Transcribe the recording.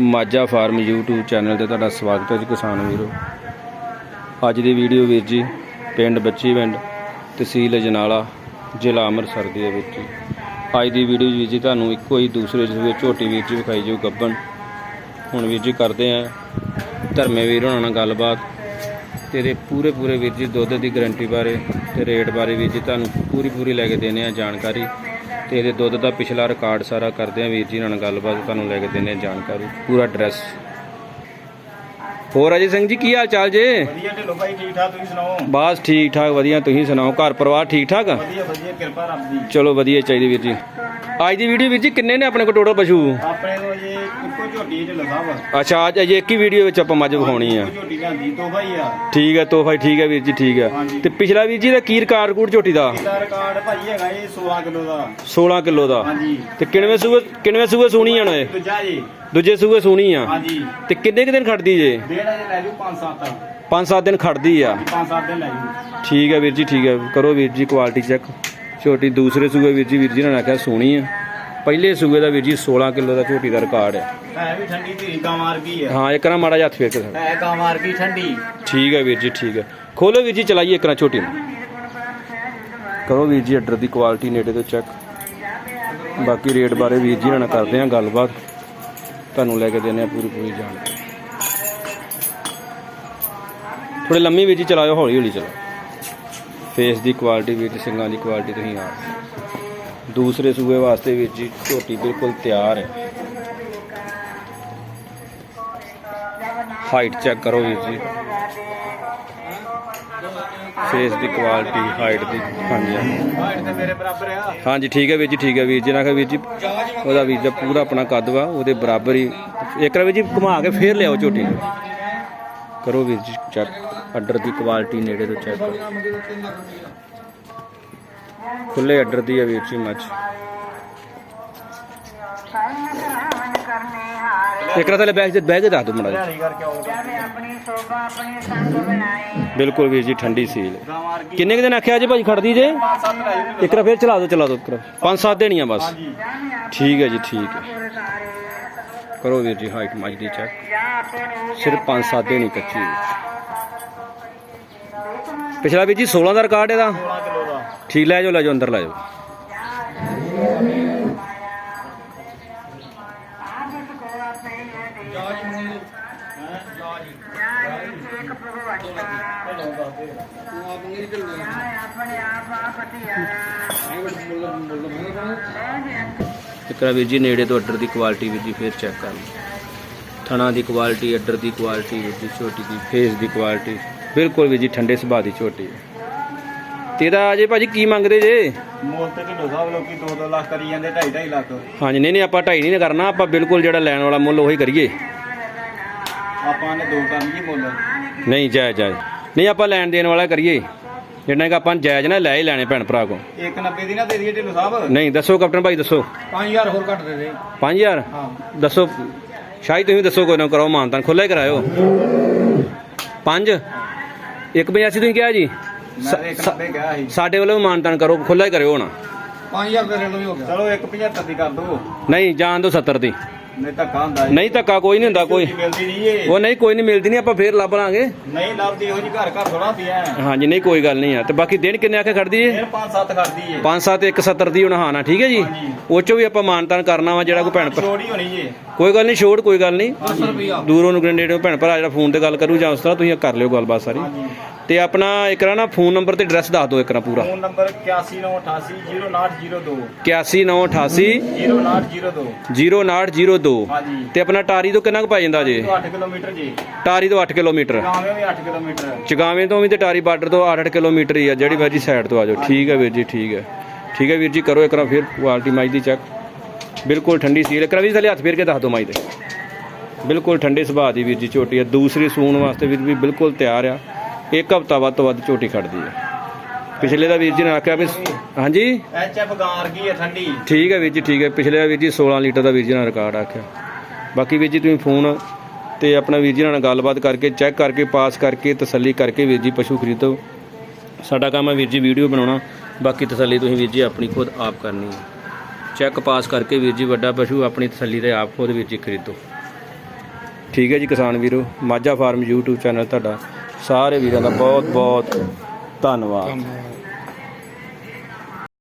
Majha farm YouTube channel ਤੇ ਤੁਹਾਡਾ ਸਵਾਗਤ ਹੈ ਜੀ ਕਿਸਾਨ ਵੀਰੋ। ਅੱਜ ਦੀ ਵੀਡੀਓ ਵੀਰ ਜੀ, ਪਿੰਡ ਬੱਚੀ ਪਿੰਡ, ਤਹਿਸੀਲ ਅਜਨਾਲਾ ਜ਼ਿਲ੍ਹਾ ਅੰਮ੍ਰਿਤਸਰ ਦੇ ਵਿੱਚ। ਜੀ। ਅੱਜ ਦੀ ਵੀਡੀਓ ਵੀਰ ਜੀ ਤੁਹਾਨੂੰ ਇੱਕੋ ਹੀ ਦੂਸਰੇ ਜਿਹੇ ਝੋਟੀ ਵੀਰ ਜੀ ਵਿਖਾਈ ਜੋ ਗੱਬਣ ਹੁਣ ਵੀਰ ਜੀ ਕਰਦੇ ਆ ਧਰਮੇ ਵੀਰ ਹੋਣਾ ਨਾਲ ਗੱਲਬਾਤ ਤੇ ਇਹਦੇ ਪੂਰੇ ਪੂਰੇ ਵੀਰ ਜੀ ਦੁੱਧ ਦੀ ਗਾਰੰਟੀ ਬਾਰੇ ਤੇ ਰੇਟ ਬਾਰੇ ਵੀਰ ਜੀ ਤੁਹਾਨੂੰ ਪੂਰੀ ਪੂਰੀ ਲੈ ਕੇ ਦੇਣੇ ਆ ਜਾਣਕਾਰੀ। ਤੇ ਇਹਦੇ ਦੁੱਧ ਦਾ ਪਿਛਲਾ ਰਿਕਾਰਡ ਸਾਰਾ ਕਰਦੇ ਆ ਵੀਰ ਜੀ ਨਾਲ ਗੱਲਬਾਤ ਤੁਹਾਨੂੰ ਲੈ ਕੇ ਆ ਜਾਣਕਾਰੀ। ਪੂਰਾ ਐਡਰੈਸ ਹੋਰ ਅਜੇ ਸਿੰਘ ਜੀ ਕੀ ਹਾਲ ਚਾਲ ਜੇ? ਵਧੀਆ ਢਿੱਲੋਂ ਭਾਈ ਠੀਕ ਠਾਕ ਤੁਸੀਂ ਸੁਣਾਓ? ਬਸ ਠੀਕ ਠਾਕ ਵਧੀਆ। ਤੁਸੀਂ ਸੁਣਾਓ ਘਰ ਪਰਿਵਾਰ ਠੀਕ ਠਾਕ? ਵਧੀਆ ਵਧੀਆ ਕਿਰਪਾ ਰੱਬ ਦੀ। ਚਲੋ ਵਧੀਆ ਚਾਹੀਦੀ ਵੀਰ ਜੀ। ਅੱਜ ਦੀ ਵੀਡੀਓ ਵੀਰ ਜੀ ਕਿੰਨੇ ਨੇ ਆਪਣੇ ਕੋਲ ਟੋਟਲ ਪਸ਼ੂ? ਆਪਣੇ ਕੋਲ ਜੇ ਝੋਟੀ ਅੱਛਾ ਅੱਜ ਅਜੇ ਇੱਕ ਹੀ ਵੀਡੀਓ ਵਿੱਚ ਆਪਾਂ ਮੱਝ ਵਿਖਾਉਣੀ ਆ। ਝੋਟੀ ਲਿਆਂਦੀ ਠੀਕ ਹੈ ਤੋਹਫਾ ਠੀਕ ਹੈ ਵੀਰ ਜੀ ਠੀਕ ਹੈ। ਤੇ ਪਿਛਲਾ ਵੀਰ ਜੀ ਦਾ ਕੀ ਰਿਕਾਰਡ ਕੂੜ ਝੋਟੀ ਦਾ? ਇਹਦਾ ਰਿਕਾਰਡ ਭਾਈ ਹੈਗਾ ਇਹ 16 ਕਿਲੋ ਦਾ। 16 ਕਿਲੋ ਦਾ। ਹਾਂਜੀ। ਤੇ ਕਿੰਨਵੇਂ ਸੂਏ ਕਿੰਨਵੇਂ ਸੂਏ ਸੂਣੀ ਆਣ ਏ ਦੂਜਾ ਜੀ। ਦੂਜੇ ਸੂਏ ਸੂਣੀ ਆ। ਹਾਂਜੀ। ਤੇ ਕਿੰਨੇ ਕੁ ਦਿਨ ਖੜਦੀ ਜੇ? ਡੇਢ ਅਜੇ ਲੈ ਜੂ 5-7 5-7 ਦਿਨ ਖੜਦੀ ਆ। 5-7 ਦਿਨ ਲੈ ਜੂ। ਠੀਕ ਹੈ ਵੀਰ ਜੀ ਠੀਕ ਹੈ ਕਰੋ ਵੀਰ ਜੀ ਕੁਆਲਿਟੀ ਚੈੱਕ ਝੋਟੀ ਦੂਸਰੇ ਸੂਏ ਵੀਰ ਜੀ ਵੀਰ ਜੀ ਨੇ ਆਖਿਆ ਸੋਹਣੀ ਆ। ਪਹਿਲੇ ਸੂਏ ਦਾ ਵੀਰ ਜੀ 16 ਕਿਲੋ ਦਾ ਝੋਟੀ ਦਾ ਰਿਕਾਰਡ ਹੈ। ਵੀ ਠੰਡੀ ਧੀਰੀ ਗਾਂ ਮਾਰ ਗਈ ਹੈ। ਹਾਂ ਇੱਕ ਨਾ ਮਾੜਾ ਜਿਹਾ ਹੱਥ ਫੇਰ ਕੇ ਦਿਖਾ। ਹੈ ਗਾਂ ਮਾਰ ਗਈ ਠੰਡੀ। ਠੀਕ ਹੈ ਵੀਰ ਜੀ ਠੀਕ ਹੈ। ਖੋਲੋ ਵੀਰ ਜੀ ਚਲਾਈਏ ਇੱਕ ਨਾ ਝੋਟੀ ਨੂੰ। ਕਰੋ ਵੀਰ ਜੀ ਆਰਡਰ ਦੀ ਕੁਆਲਿਟੀ ਨੇੜੇ ਤੋਂ ਚੈੱਕ ਬਾਕੀ ਰੇਟ ਬਾਰੇ ਵੀਰ ਜੀ ਨਾਲ ਕਰਦੇ ਆ ਗੱਲਬਾਤ। ਤੁਹਾਨੂੰ ਲੈ ਕੇ ਦਿੰਦੇ ਆ ਪੂਰੀ ਪੂਰੀ ਜਾਣਕਾਰੀ। ਥੋੜੀ ਲੰਮੀ ਵੀਰ ਜੀ ਚਲਾਇਓ ਹੌਲੀ ਹੌਲੀ ਚਲਾਓ। ਫੇਸ ਦੀ ਕੁਆਲਿਟੀ ਵੀਰ ਜੀ ਸਿੰਘਾਂ ਦੀ ਕੁਆਲਿਟੀ ਤੁਸੀਂ ਆ ਦੂਸਰੇ ਸੂਏ ਵਾਸਤੇ ਵੀਰ ਜੀ ਝੋਟੀ ਬਿਲਕੁਲ ਤਿਆਰ ਹੈ। ਹਾਈਟ ਚੈੱਕ ਕਰੋ ਵੀਰ ਜੀ। ਫੇਸ ਦੀ ਕੁਆਲਿਟੀ ਹਾਈਟ ਦੀ। ਹਾਂਜੀ ਹਾਈਟ ਤੇ ਮੇਰੇ ਬਰਾਬਰ ਆ ਹਾਂਜੀ, ਠੀਕ ਹੈ ਵੀਰ ਜੀ, ਠੀਕ ਹੈ ਵੀਰ ਜੀ। ਨਾਲ ਕਿਹਾ ਵੀਰ ਜੀ, ਉਹਦਾ ਵੀਰ ਦਾ ਪੂਰਾ ਆਪਣਾ ਕੱਦ ਵਾ, ਉਹਦੇ ਬਰਾਬਰ ਹੀ। ਇੱਕ ਵਾਰ ਵੀਰ ਜੀ ਘੁਮਾ ਕੇ ਫੇਰ ਲਿਆਓ ਝੋਟੀ ਕਰੋ ਵੀਰ ਜੀ ਚੈੱਕ ਅੱਡਰ ਦੀ ਕੁਆਲਿਟੀ ਨੇੜੇ ਤੋਂ ਚੈੱਕ ਕਰੋ। ਖੁੱਲੇ ਆਰਡਰ ਦੀ ਹੈ ਵੀਰ ਜੀ ਮੱਝ। ਇੱਕ ਰਾਤ ਲੈ ਬੈਗ ਤੇ ਬੈਗ ਦੱਸ ਦੋ ਮੜਾ ਬਿਲਕੁਲ ਵੀਰ ਜੀ, ਠੰਡੀ ਸੀਲ। ਕਿੰਨੇ ਕੁ ਦਿਨ ਆਖਿਆ ਜੀ ਭਾਜੀ ਖੜਦੀ ਜੇ? ਇੱਕ ਵਾਰ ਫੇਰ ਚਲਾ ਦਿਓ ਚਲਾ ਦਿਓ ਇੱਕ ਵਾਰ। ਪੰਜ ਸੱਤ ਦੇਣੀਆਂ ਬਸ। ਠੀਕ ਹੈ ਜੀ, ਠੀਕ ਹੈ। ਕਰੋ ਵੀਰ ਜੀ ਹਾਈਟ ਮੱਝ ਦੀ ਚੈੱਕ ਸਿਰਫ ਪੰਜ ਸੱਤ ਦੇਣੀ ਕੱਚੀ। ਪਿਛਲਾ ਵੀਰ ਜੀ 16 ਦਾ ਰਿਕਾਰਡ ਇਹਦਾ। ਠੀਕ, ਲੈ ਜਾਓ ਲੈ ਜਾਓ, ਅੰਦਰ ਲੈ ਜਾਓ। ਇੱਕ ਵੀਰ ਜੀ, ਨੇੜੇ ਤੋਂ ਅੱਡਰ ਦੀ ਕੁਆਲਿਟੀ ਵੀਰ ਜੀ ਫੇਰ ਚੈੱਕ ਕਰ ਲਓ ਥਣਾ ਦੀ ਕੁਆਲਿਟੀ ਅੱਡਰ ਦੀ ਕੁਆਲਿਟੀ ਵੀਰ ਜੀ, ਛੋਟੀ ਦੀ ਫੇਸ ਦੀ ਕੁਆਲਿਟੀ ਬਿਲਕੁਲ ਵੀਰ ਜੀ, ਠੰਡੇ ਸੁਭਾਅ ਦੀ ਛੋਟੀ। ਹੈ ਤੇ ਇਹਦਾ ਅਜੇ ਭਾਜੀ ਕੀ ਮੰਗਦੇ ਜੇ? ਮੋਲ ਤੇ ਢਿੱਲੋਂ ਸਾਹਿਬ ਲੋਕੀ 2-2 ਲੱਖ ਕਰੀ ਜਾਂਦੇ 2.5 ਲੱਖ। ਹਾਂਜੀ ਨਹੀਂ ਨਹੀਂ ਆਪਾਂ ਢਾਈ ਨਹੀਂ ਕਰਨਾ ਆਪਾਂ ਬਿਲਕੁਲ ਜਿਹੜਾ ਲੈਣ ਵਾਲਾ ਮੁੱਲ ਉਹੀ ਕਰੀਏ। ਆਪਾਂ ਨੇ ਦੋ ਕਰ ਲਈਏ ਮੁੱਲ। ਨਹੀਂ ਜਾਇਜ਼ ਜਾਇਜ਼ ਨਹੀਂ ਆਪਾਂ ਲੈਣ ਦੇਣ ਵਾਲਾ ਕਰੀਏ। ਜਿੰਨਾ ਕਿ ਆਪਾਂ ਜਾਇਜ਼ ਨਾ ਲੈ ਹੀ ਲੈਣੇ ਭੈਣ ਭਰਾ ਕੋ 190 ਦੀ ਨਾ ਦੇ ਦਈਏ ਢਿੱਲੋਂ ਸਾਹਿਬ। ਨਹੀਂ ਦੱਸੋ ਕੈਪਟਨ ਭਾਈ ਦੱਸੋ। 5000 ਹੋਰ ਘੱਟ ਦੇ ਦੇ। 5000 ਹਾਂ। ਦੱਸੋ। ਸ਼ਾਇਦ ਤੁਸੀਂ ਦੱਸੋ ਕੋਈ ਨਾ ਕਰੋ ਮਾਨਤਾਨ ਖੁੱਲਾ ਕਰਾਇਓ। 5 185 ਤੁਸੀਂ ਕਿਹਾ ਜੀ? ਮੈਂ 190 ਗਿਆ ਸੀ। ਸਾਡੇ ਵੱਲੋਂ ਵੀ ਮਾਨਤਾਨ ਕਰੋ ਖੁੱਲਾ ਹੀ ਕਰਿਓ ਹੁਣ। 5000 ਦੇ ਰੇਟ ਵੀ ਹੋ ਗਿਆ। ਚਲੋ 175 ਦੀ ਕਰ ਦੋ ਨਹੀਂ ਜਾਣ ਦੋ 70 ਦੀ। ਨਹੀਂ ਧੱਕਾ ਹੁੰਦਾ ਜੀ। ਨਹੀਂ ਧੱਕਾ ਕੋਈ ਨਹੀਂ ਹੁੰਦਾ ਕੋਈ। ਮਿਲਦੀ ਨਹੀਂ ਏ ਉਹ ਨਹੀਂ ਕੋਈ ਨਹੀਂ ਮਿਲਦੀ ਨਹੀਂ ਆਪਾਂ ਫੇਰ ਲੱਭ ਲਾਂਗੇ। ਨਹੀਂ ਲੱਭਦੀ ਇਹੋ ਜੀ ਘਰ ਘਰ ਥੋੜਾ ਪਿਆ ਹਾਂਜੀ ਨਹੀਂ ਕੋਈ ਗੱਲ ਨਹੀਂ ਆ। ਤੇ ਬਾਕੀ ਦਿਨ ਕਿੰਨੇ ਆਖੇ ਖੜਦੀ ਏ? ਫਿਰ 5-7 ਕਰਦੀ ਏ। 5 7 1 70 ਦੀ ਹੁਣ ਹਾਨਾ ਠੀਕ ਹੈ ਜੀ? ਹਾਂਜੀ। ਉਹ ਚੋਂ ਵੀ ਆਪਾਂ ਮਾਨਤਾਨ ਕਰਨਾ ਵਾ ਜਿਹੜਾ ਕੋਈ ਭੈਣ ਭਰਾ ਛੋੜੀ ਹੋਣੀ ਏ ਕੋਈ ਗੱਲ ਨਹੀਂ ਛੋੜ ਕੋਈ ਗੱਲ ਨਹੀਂ। 10 ਰੁਪਿਆ ਦੂਰੋਂ ਨੂੰ ਗ੍ਰੈਂਡੇਡ ਭੈਣ ਭਰਾ ਜਿਹੜਾ ਫੋਨ ਤੇ ਗੱਲ ਕਰੂ ਜਾਂ ਉਸ ਤਰ੍ਹਾਂ ਤੁਸੀਂ ਕਰ ਲਿਓ ਗੱਲਬਾਤ ਸਾਰੀ। ਹਾਂਜੀ। ਤੇ ਆਪਣਾ ਇੱਕ ਨਾ ਫੋਨ ਨੰਬਰ ਤੇ ਐਡਰੈਸ ਦੱਸ ਦਿਓ ਇੱਕ ਨਾ ਪੂਰਾ। ਫੋਨ ਨੰਬਰ 8198800902 81988 0902 0902 ਹਾਂਜੀ। ਤੇ ਆਪਣਾ ਟਾਰੀ ਤੋਂ ਕਿੰਨਾ ਕੁ ਪੈ ਜਾਂਦਾ ਜੇ? 8 ਕਿਲੋਮੀਟਰ ਜੀ। ਟਾਰੀ ਤੋਂ 8 ਕਿਲੋਮੀਟਰ। ਗਾਵੇਂ ਵੀ 8 ਕਿਲੋਮੀਟਰ ਚਗਾਵੇਂ ਤੋਂ ਵੀ ਤੇ ਟਾਰੀ ਬਾਰਡਰ ਤੋਂ 8-8 ਕਿਲੋਮੀਟਰ ਹੀ ਆ ਜਿਹੜੀ ਬਾਜੀ ਸਾਈਡ ਤੋਂ ਆ ਜਾਓ। ਠੀਕ ਹੈ ਵੀਰ ਜੀ ਠੀਕ ਹੈ। ਠੀਕ ਹੈ ਵੀਰ ਜੀ ਕਰੋ ਇੱਕ ਵਾਰ ਫਿਰ ਕੁਆਲਿਟੀ ਮਾਈ ਦੀ ਚੈੱਕ ਬਿਲਕੁਲ ਠੰਡੀ ਸੀਲ ਇੱਕ ਵਾਰ ਵੀ ਥੱਲੇ ਹੱਥ ਫੇਰ ਕੇ ਦੱਸ ਦਿਓ ਮਾਈ ਦੇ ਬਿਲਕੁਲ ਠੰਡੇ ਸੁਭਾਅ ਦੀ ਵੀਰ ਜੀ ਝੋਟੀ ਹੈ ਦੂਸਰੀ ਸੂਣ ਵਾਸਤੇ ਵੀਰ ਵੀ ਬਿਲਕੁਲ ਤਿਆਰ ਆ। ਇੱਕ ਹਫਤਾ ਵੱਧ ਤੋਂ ਵੱਧ ਝੋਟੀ ਖੜਦੀ ਹੈ ਪਿਛਲੇ ਦਾ ਵੀਰ ਜੀ ਨੇ ਆਖਿਆ ਵੀ ਹਾਂਜੀ ਐਚ ਐਫ ਗਾਂ ਵਰਗੀ ਹੈ ਠੰਡੀ ਠੀਕ ਹੈ ਵੀਰ ਜੀ ਠੀਕ ਹੈ ਪਿਛਲੇ ਦਾ ਵੀਰ ਜੀ 16 ਲੀਟਰ ਦਾ ਵੀਰ ਜੀ ਨਾਲ ਰਿਕਾਰਡ ਆਖਿਆ ਬਾਕੀ ਵੀਰ ਜੀ ਤੁਸੀਂ ਫੋਨ ਤੇ ਆਪਣਾ ਵੀਰ ਜੀ ਨਾਲ ਗੱਲਬਾਤ ਕਰਕੇ ਚੈੱਕ ਕਰਕੇ ਪਾਸ ਕਰਕੇ ਤਸੱਲੀ ਕਰਕੇ ਵੀਰ ਜੀ ਪਸ਼ੂ ਖਰੀਦੋ ਸਾਡਾ ਕੰਮ ਹੈ ਵੀਰ ਜੀ ਵੀਡੀਓ ਬਣਾਉਣਾ ਬਾਕੀ ਤਸੱਲੀ ਤੁਸੀਂ ਵੀਰ ਜੀ ਆਪਣੀ ਖੁਦ ਆਪ ਕਰਨੀ ਹੈ ਚੈੱਕ ਪਾਸ ਕਰਕੇ ਵੀਰ ਜੀ ਵੱਡਾ ਪਸ਼ੂ ਆਪਣੀ ਤਸੱਲੀ ਤੇ ਆਪ ਖੁਦ ਵੀਰ ਜੀ ਖਰੀਦੋ ਠੀਕ ਹੈ ਜੀ ਕਿਸਾਨ ਵੀਰੋ ਮਾਝਾ ਫਾਰਮ YouTube ਚੈਨਲ ਤੁਹਾਡਾ ਸਾਰੇ ਵੀਰਾਂ ਦਾ ਬਹੁਤ ਬਹੁਤ ਧੰਨਵਾਦ।